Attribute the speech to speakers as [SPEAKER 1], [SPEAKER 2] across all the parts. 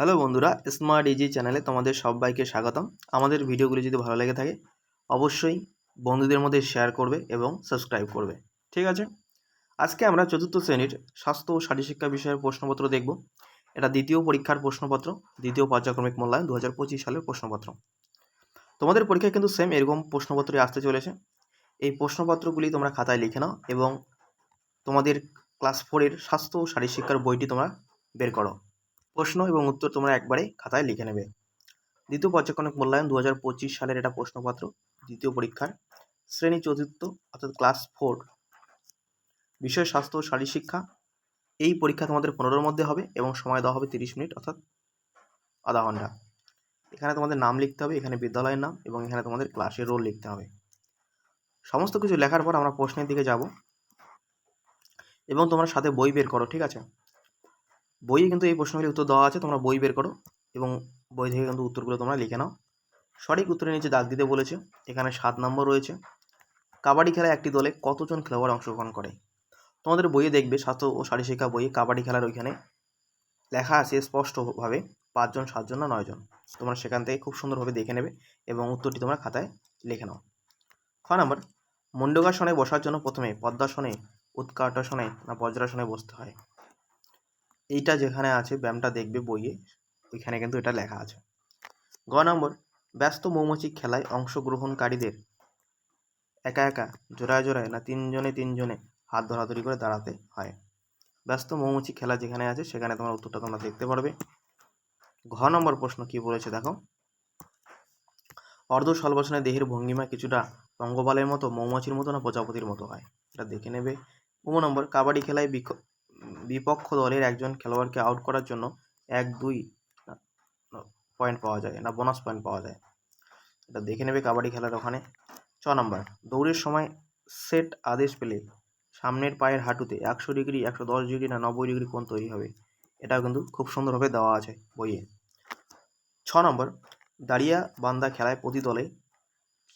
[SPEAKER 1] Hello বন্ধুরা smart easy চ্যানেলে তোমাদের সবাইকে স্বাগতম। আমাদের ভিডিওগুলি যদি ভালো লেগে থাকে, অবশ্যই বন্ধুদের মধ্যে শেয়ার করবে এবং সাবস্ক্রাইব করবে। ঠিক আছে? আজকে আমরা চতুর্থ শ্রেণির স্বাস্থ্য ও শারীরশিক্ষা বিষয়ের প্রশ্নপত্র দেখব। এটা দ্বিতীয় পরীক্ষার প্রশ্নপত্র, দ্বিতীয় পর্যায়ক্রমিক মূল্যায়ন দু হাজার পঁচিশ সালের প্রশ্নপত্র। তোমাদের পরীক্ষায় কিন্তু সেম এরকম প্রশ্নপত্রই আসতে চলেছে। এই প্রশ্নপত্রগুলি তোমরা খাতায় লিখে নাও এবং তোমাদের ক্লাস ফোরের স্বাস্থ্য ও শারীরশিক্ষার বইটি তোমরা বের করো। প্রশ্ন এবং উত্তর তোমরা একবারে খাতায় লিখে নেবে। দ্বিতীয় পর্যায়ক্রমিক মূল্যায়ন দু হাজার পঁচিশ সালের এটা প্রশ্নপত্র, দ্বিতীয় পরীক্ষার। শ্রেণি চতুর্থ অর্থাৎ ক্লাস ফোর। বিষয়, স্বাস্থ্য ও শারীরশিক্ষা এই পরীক্ষা তোমাদের পনেরোর মধ্যে হবে এবং সময় দেওয়া হবে তিরিশ মিনিট, অর্থাৎ আধা ঘণ্টা। এখানে তোমাদের নাম লিখতে হবে, এখানে বিদ্যালয়ের নাম এবং এখানে তোমাদের ক্লাসের রোল লিখতে হবে। সমস্ত কিছু লেখার পর আমরা প্রশ্নের দিকে যাব এবং তোমরা সাথে বই বের করো, ঠিক আছে? বইয়ে কিন্তু এই প্রশ্নগুলির উত্তর দেওয়া আছে, তোমরা বই বের করো এবং বই থেকে কিন্তু উত্তরগুলো তোমরা লিখে নাও। সঠিক উত্তরের নিচে দাগ দিতে বলেছে, এখানে সাত নম্বর রয়েছে। কাবাডি খেলায় একটি দলে কতজন খেলোয়াড় অংশগ্রহণ করে? তোমাদের বইয়ে দেখবে, স্বাস্থ্য ও শারীরশিক্ষা বইয়ে কাবাডি খেলার ওইখানে লেখা আছে স্পষ্টভাবে পাঁচজন, সাতজন না নয়জন। তোমরা সেখান থেকে খুব সুন্দরভাবে দেখে নেবে এবং উত্তরটি তোমরা খাতায় লিখে নাও। খ নম্বর মুন্ডকাসনে বসার জন্য প্রথমে পদ্মাসনে উৎকাটাসনে না বজ্রাসনে বসতে হয়? এইটা যেখানে আছে, ব্যায়ামটা দেখবে বইয়ে, ওইখানে কিন্তু এটা লেখা আছে। গ নম্বর, ব্যস্ত মৌমাছি খেলায় অংশগ্রহণকারীদের একা একা, জোড়ায় জোড়ায় না তিনজনে তিনজনে হাত ধরাধরি করে দাঁড়াতে হয়। ব্যস্ত মৌমাছি খেলা যেখানে আছে, সেখানে তোমার উত্তরটা তোমরা দেখতে পারবে। ঘ নম্বর প্রশ্ন কি বলেছে দেখো? অর্ধ সলবাসনে দেহের ভঙ্গিমা কিছুটা পঙ্গপালের মতো, মৌমাছির মতো না প্রজাপতির মতো হয়? এটা দেখে নেবে। উম নম্বর, কাবাডি খেলায় বিপক্ষ দলের একজন খেলোয়াড়কে আউট করার জন্য এক, দুই পয়েন্ট পাওয়া যায়, না বোনাস পয়েন্ট পাওয়া যায়। এটা দেখে নেবে কাবাডি খেলার ওখানে। ছ নম্বর দৌড়ের সময় সেট আদেশ পেলে সামনের পায়ের হাঁটুতে একশো ডিগ্রি একশো দশ ডিগ্রি না, নব্বই ডিগ্রি কোণ তৈরি হবে। এটাও কিন্তু খুব সুন্দরভাবে দেওয়া আছে বইয়ে। ছ নম্বর দাঁড়িয়া বান্দা খেলায় প্রতি দলে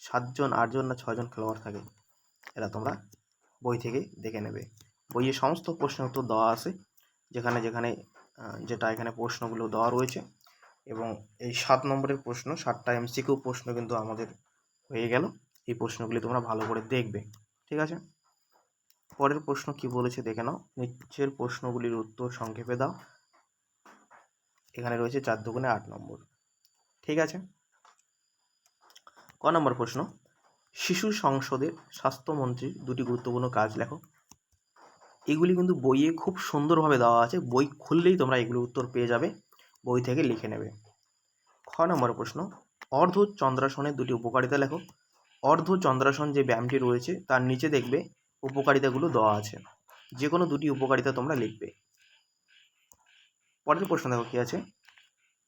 [SPEAKER 1] সাতজন, আটজন, না ছজন খেলোয়াড় থাকে। এটা তোমরা বই থেকে দেখে নেবে। বইয়ে সমস্ত প্রশ্নের উত্তর দেওয়া আছে, যেখানে যেখানে যেটা এখানে প্রশ্নগুলো দেওয়া রয়েছে এবং এই সাত নম্বরের প্রশ্ন, সাতটা এমসিকিউ প্রশ্ন কিন্তু আমাদের হয়ে গেল। এই প্রশ্নগুলি তোমরা ভালো করে দেখবে, ঠিক আছে? পরের প্রশ্ন কি বলেছে দেখে নাও। নিচের প্রশ্নগুলির উত্তর সংক্ষেপে দাও। এখানে রয়েছে চার দুগুণে আট নম্বর, ঠিক আছে? ক নম্বর প্রশ্ন শিশু সংসদের স্বাস্থ্যমন্ত্রীর দুটি গুরুত্বপূর্ণ কাজ লেখো। এগুলি কিন্তু বইয়ে খুব সুন্দরভাবে দেওয়া আছে। বই খুললেই তোমরা এগুলো উত্তর পেয়ে যাবে, বই থেকে লিখে নেবে। খ নম্বর প্রশ্ন অর্ধ চন্দ্রাসনের দুটি উপকারিতা লেখো। অর্ধ চন্দ্রাসন যে ব্যায়ামটি রয়েছে, তার নিচে দেখবে উপকারিতাগুলো দেওয়া আছে। যে কোনো দুটি উপকারিতা তোমরা লিখবে। পরের প্রশ্ন দেখো কী আছে?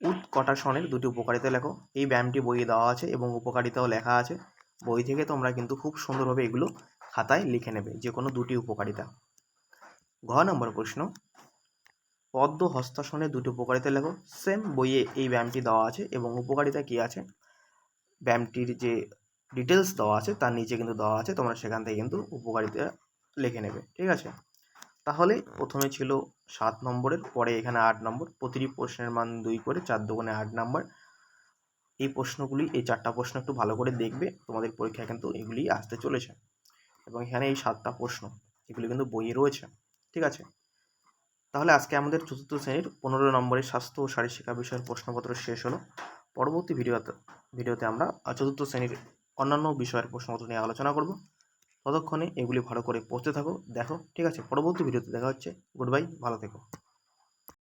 [SPEAKER 1] উৎকটাসনের দুটি উপকারিতা লেখো। এই ব্যায়ামটি বইয়ে দেওয়া আছে এবং উপকারিতাও লেখা আছে। বই থেকে তোমরা কিন্তু খুব সুন্দরভাবে এগুলো খাতায় লিখে নেবে যে কোনো দুটি উপকারিতা। ঘ নম্বর প্রশ্ন। পদ্ম হস্তাসনে দুটি উপকারিতা লেখো। সেম বইয়ে এই ব্যায়ামটি দেওয়া আছে এবং উপকারিতা কী আছে? ব্যায়ামটির যে ডিটেলস দেওয়া আছে তার নিচে কিন্তু দেওয়া আছে, তোমরা সেখান থেকে কিন্তু উপকারিতা লিখে নেবে, ঠিক আছে? তাহলে প্রথমে ছিল সাত নম্বরের, পরে এখানে আট নম্বর, প্রতিটি প্রশ্নের মান দুই করে চার দোকানে আট নম্বর। এই প্রশ্নগুলি, এই চারটা প্রশ্ন একটু ভালো করে দেখবে, তোমাদের পরীক্ষা কিন্তু এগুলি আসতে চলেছে। এবং এখানে এই সাতটা প্রশ্ন, এগুলি কিন্তু বইয়ে রয়েছে। ঠিক আছে? তাহলে আজকে আমাদের চতুর্থ শ্রেণির পনেরো নম্বরের স্বাস্থ্য ও শারীর শিক্ষা বিষয়ের প্রশ্নপত্র শেষ হলো। পরবর্তী ভিডিওতে ভিডিওতে আমরা চতুর্থ শ্রেণির অন্যান্য বিষয়ের প্রশ্নপত্র নিয়ে আলোচনা করব। ততক্ষণে এগুলি ভালো করে পড়তে থাকো, দেখো, ঠিক আছে? পরবর্তী ভিডিওতে দেখা হচ্ছে। গুড বাই, ভালো থেকো।